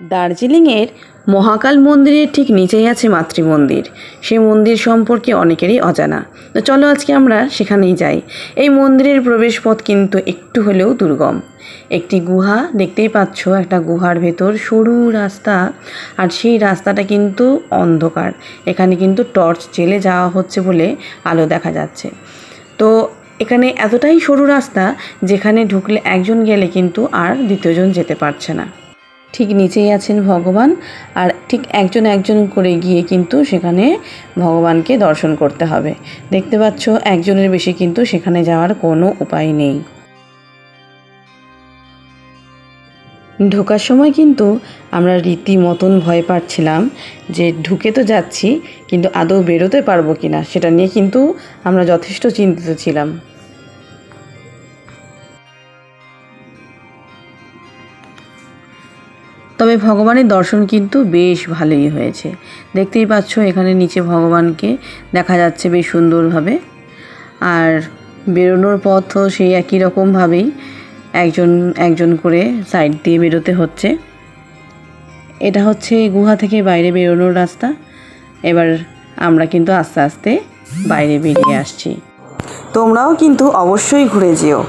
দার্জিলিংয়ের মহাকাল মন্দিরের ঠিক নিচেই আছে মাতৃ মন্দির সেই মন্দির সম্পর্কে অনেকেরই অজানা। তো চলো আজকে আমরা সেখানেই যাই। এই মন্দিরের প্রবেশপথ কিন্তু একটু হলেও দুর্গম। একটি গুহা, দেখতেই পাচ্ছ, একটা গুহার ভেতর সরু রাস্তা। আর সেই রাস্তাটা কিন্তু অন্ধকার। এখানে কিন্তু টর্চ জেলে যাওয়া হচ্ছে বলে আলো দেখা যাচ্ছে। তো এখানে এতটাই সরু রাস্তা, যেখানে ঢুকলে একজন গেলে কিন্তু আর দ্বিতীয়জন যেতে পারছে না। ঠিক নিচেই আছেন ভগবান। আর ঠিক একজন একজন করে গিয়ে কিন্তু সেখানে ভগবানকে দর্শন করতে হবে। দেখতে পাচ্ছ, একজনের বেশি কিন্তু সেখানে যাওয়ার কোনো উপায় নেই। ঢোকার সময় কিন্তু আমরা রীতিমতন ভয় পাচ্ছিলাম যে ঢুকে তো যাচ্ছি, কিন্তু আদৌ বেরোতে পারব কি না সেটা নিয়ে কিন্তু আমরা যথেষ্ট চিন্তিত ছিলাম। তবে ভগবানের দর্শন কিন্তু বেশ ভালোই হয়েছে। দেখতেই পাচ্ছ, এখানে নিচে ভগবানকে দেখা যাচ্ছে বেশ সুন্দরভাবে। আর বেরোনোর পথও সেই একই রকমভাবেই একজন একজন করে সাইড দিয়ে বেরোতে হচ্ছে। এটা হচ্ছে গুহা থেকে বাইরে বেরোনোর রাস্তা। এবার আমরা কিন্তু আস্তে আস্তে বাইরে বেরিয়ে আসছি। তোমরাও কিন্তু অবশ্যই ঘুরে যেও।